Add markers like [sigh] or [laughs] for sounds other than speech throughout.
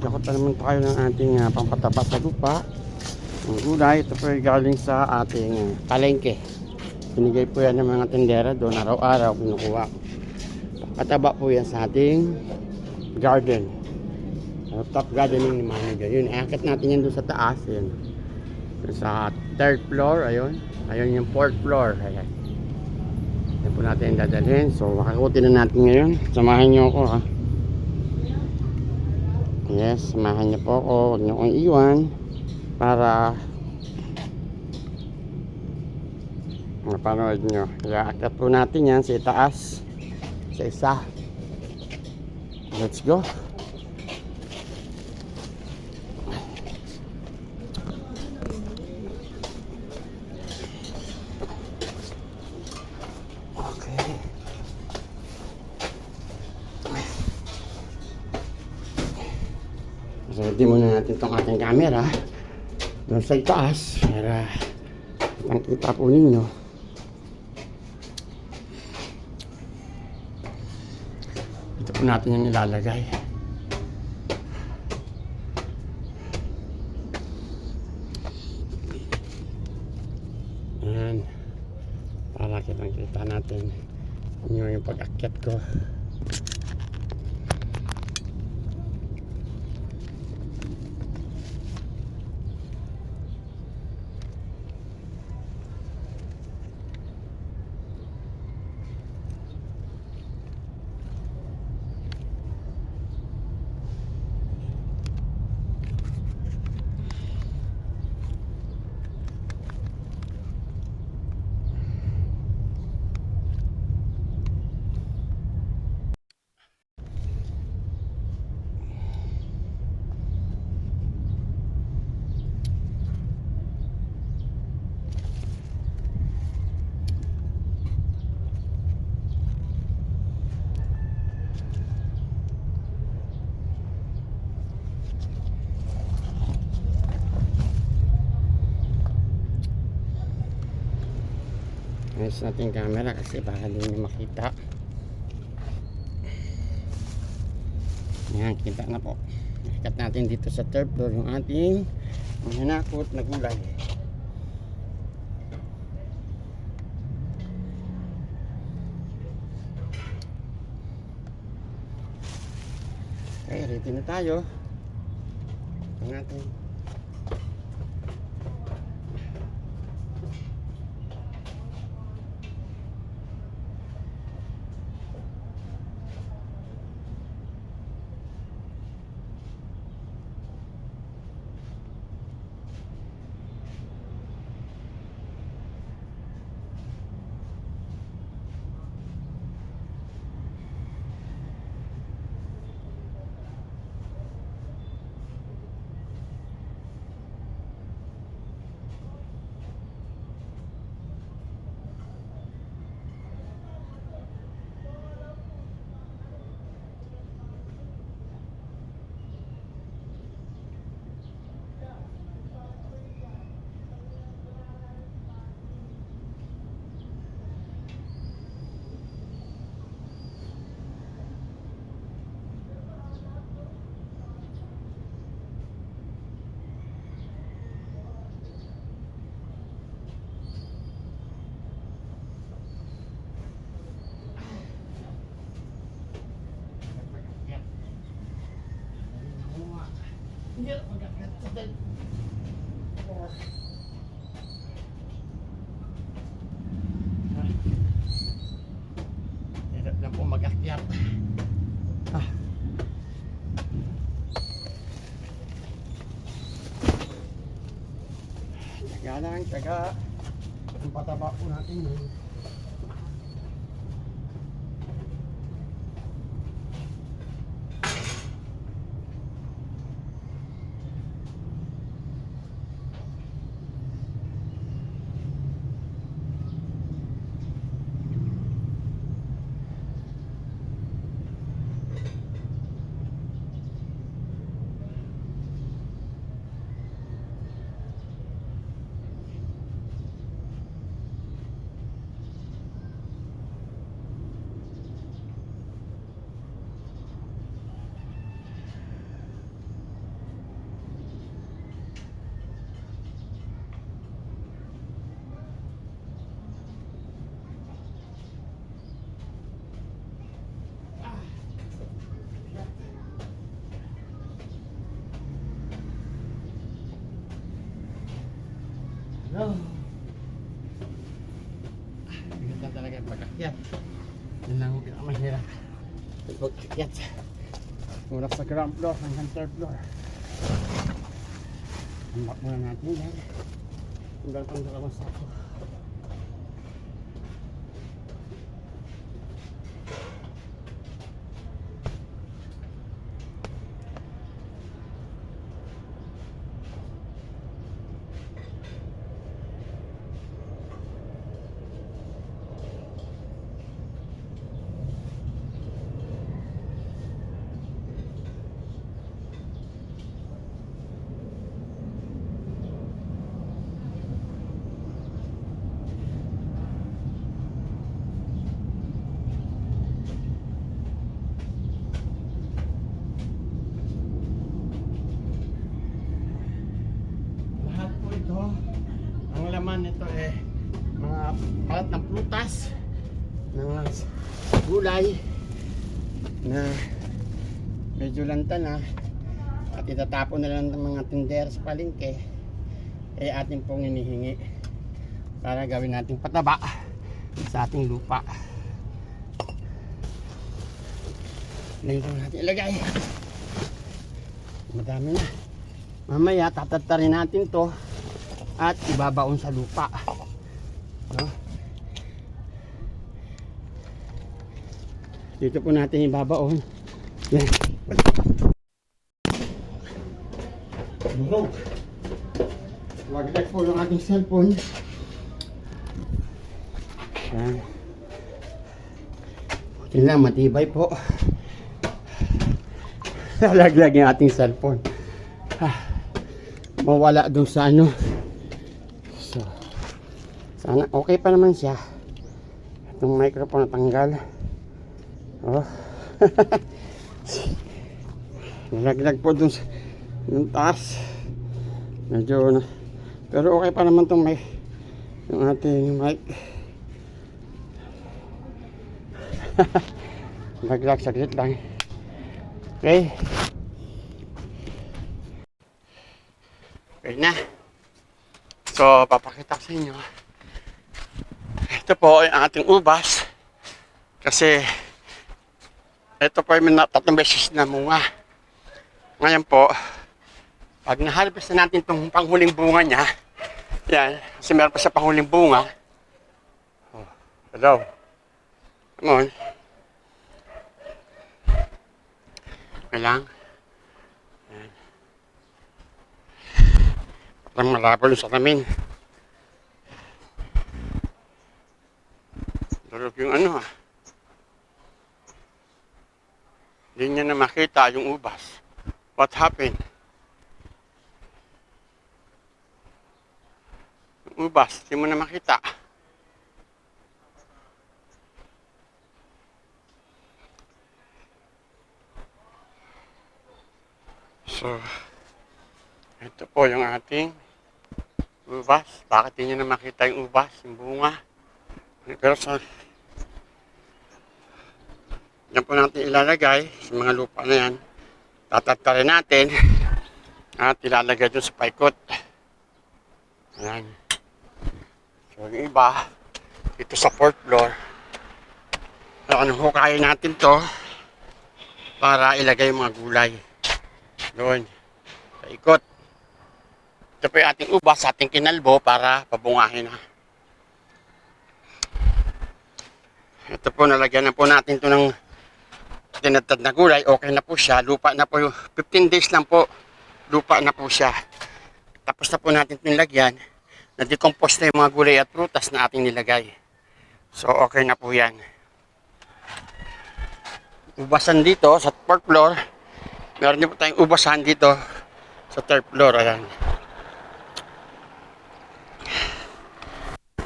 Magkakot na naman tayo ng ating uh, pampataba sa lupa. Ang gulay, ito po galing sa ating uh, palengke. Binigay po yan ng mga tendera doon araw-araw kinukuha. Pampataba po yan sa ating garden. Uh, top gardening ni manager. Yun, akit natin yan doon sa taas. Yun. Sa third floor, ayun. Ayun yung fourth floor. Ayan. Yan po natin dadalhin. So, makakuti na natin ngayon. Samahan niyo ako ha. Yes, samahan niyo po ako. Huwag niyo akong iwan. Para mapanood niyo. Iaakyat po natin yan sa itaas. Sa isa. Let's go. Ready muna natin itong ating camera doon sa itaas para kitang-kita po ninyo. Ito po natin yung ilalagay. Ayan. Para kitang-kita natin yun yung pag-akyat ko. Ayos natin camera kasi baka di nyo makita. Ayan, kita na po. Ikat natin dito sa third floor yung ating hinakot na gulay. Okay, ready na tayo. Ito natin. Hindi, mag-akyat sa third floor. Ah. Hirap lang po mag-akyat. Ah. Taga lang, taga. Ang pataba po natin yun. Mag-akyat. Mula sa ground floor hanggang third floor. Hambak muna natin yan. Hanggang pang dalawang sako. Lahat po ito, ang laman nito eh, mga palat ng prutas, ng gulay, na medyo lanta na, at itatapon na lang ng mga tinder sa palengke, eh atin pong inihingi para gawin nating pataba sa ating lupa. Lang natin ilagay. Madami na. Mamaya tatatarin natin to at ibabaon sa lupa. No? Dito po natin ibabaon. Yan. Bumog. Wagdag po yung ating cellphone. Yan. Yun lang, matibay po. [laughs] Lalaglag yung ating cellphone. Ah mawala dun sa ano sana okay pa naman siya. Itong microphone natanggal. Oh. [laughs] Nalaglag po dun sa yung taas. Medyo na pero okay pa naman itong mic yung ating mic. [laughs] Naglag saglit lang. Okay. Okay na. So, papakita sa inyo. Ito po ay ating ubas. Kasi, ito po ay may na- tatlong beses na munga. Ngayon po, pag naharvest na natin itong panghuling bunga niya, yan, kasi meron pa sa panghuling bunga. Oh, hello. Come on. Okay lang. Parang malabo yung salamin. Durog yung ano ah. Hindi niya na makita yung ubas. What happened? Yung ubas, hindi mo na makita. So, ito po yung ating ubas. Bakit hindi nyo na makita yung ubas, yung bunga? Pero sa... Po natin ilalagay sa mga lupa na yan. Tatatarin natin [laughs] at ilalagay dun sa paikot. Ayan. So yung iba, dito sa fourth floor. Ano hukayin natin to para ilagay yung mga gulay. Doon. Sa ikot. Ito po yung ating ubas sa ating kinalbo para pabungahin na. Ito po, nalagyan na po natin ito ng tinatad na gulay. Okay na po siya. Lupa na po. yung 15 days lang po. Lupa na po siya. Tapos na po natin itong lagyan. Na-decompose na yung mga gulay at prutas na ating nilagay. So, okay na po yan. Ubasan dito sa fourth floor. Meron din po tayong ubasan dito sa third floor. Ayan.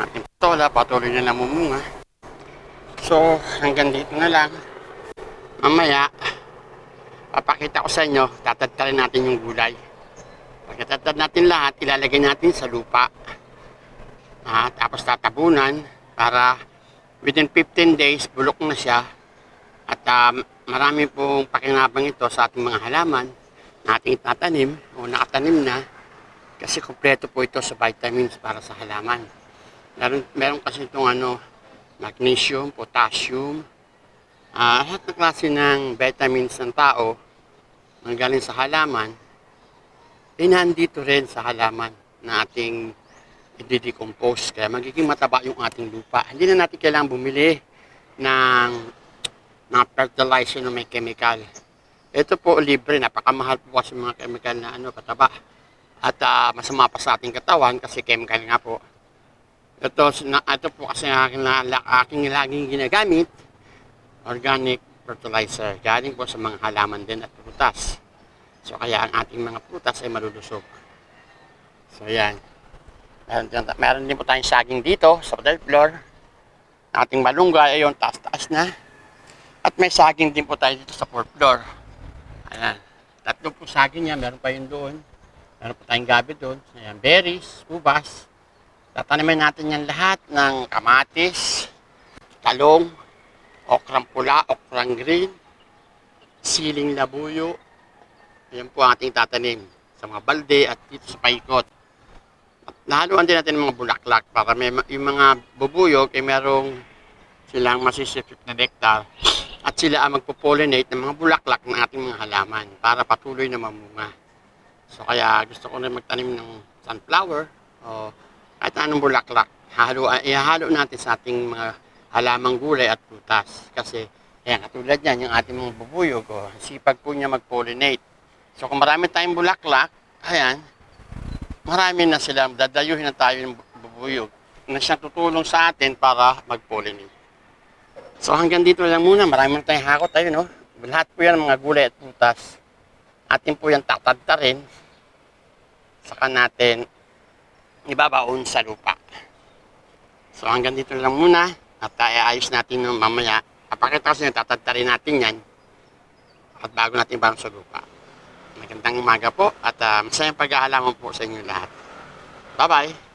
ating patola, patuloy na namumunga. So, hanggang dito na lang. Mamaya, papakita ko sa inyo, tatadtarin natin yung gulay. Pagkatatad natin lahat, ilalagay natin sa lupa. Ah, tapos tatabunan para within 15 days, bulok na siya. At ah, marami pong pakinabang ito sa ating mga halaman na ating tatanim o nakatanim na kasi kompleto po ito sa vitamins para sa halaman. Meron, meron kasi itong ano, magnesium, potassium, Ah, lahat ng klase ng vitamins ng tao na galing sa halaman, ay nandito rin sa halaman na ating i-decompose. Kaya magiging mataba yung ating lupa. Hindi na natin kailangan bumili ng, ng fertilizer na may chemical. Ito po libre, napakamahal po kasi mga chemical na ano, pataba. At ah, masama pa sa ating katawan kasi chemical nga po. Ito, na, ito po kasi aking, aking laging ginagamit, organic fertilizer. Galing po sa mga halaman din at prutas. So kaya ang ating mga prutas ay malulusog. So yan. Meron, din- meron din po tayong saging dito sa third floor. Ating malunggay, ayun, taas-taas na. At may saging din po tayo dito sa fourth floor. Ayan. Tatlo po saging yan. Meron pa yun doon. Meron po tayong gabi doon. Ayan, berries, ubas. Tatanimin natin yan lahat ng kamatis, talong, okrang pula, okrang green, siling labuyo. Yan po ang ating tatanim sa mga balde at dito sa paikot. At nahaluan din natin ng mga bulaklak para may, ma- yung mga bubuyog ay merong silang masisipit na nektar at sila ang magpo-pollinate ng mga bulaklak ng ating mga halaman para patuloy na mamunga. So kaya gusto ko na magtanim ng sunflower o kahit anong bulaklak. Halo, ihahalo natin sa ating mga halamang gulay at prutas. Kasi, ayan, katulad yan, yung ating mga bubuyog, oh, sipag po niya mag-pollinate. So kung marami tayong bulaklak, ayan, marami na sila, dadayuhin na tayo ng bu- bubuyog na siyang tutulong sa atin para mag-pollinate. So hanggang dito lang muna, marami na tayong hakot tayo, no? Lahat po yan mga gulay at prutas. Atin po yan tatadta rin. Saka natin ibabaon sa lupa. So hanggang dito lang muna at ayos natin no, mamaya. Papakita ko sa inyo, tatadta rin natin yan at bago natin ibaon sa lupa. Magandang umaga po at uh, masayang pag-aalaman po sa inyo lahat. Bye-bye!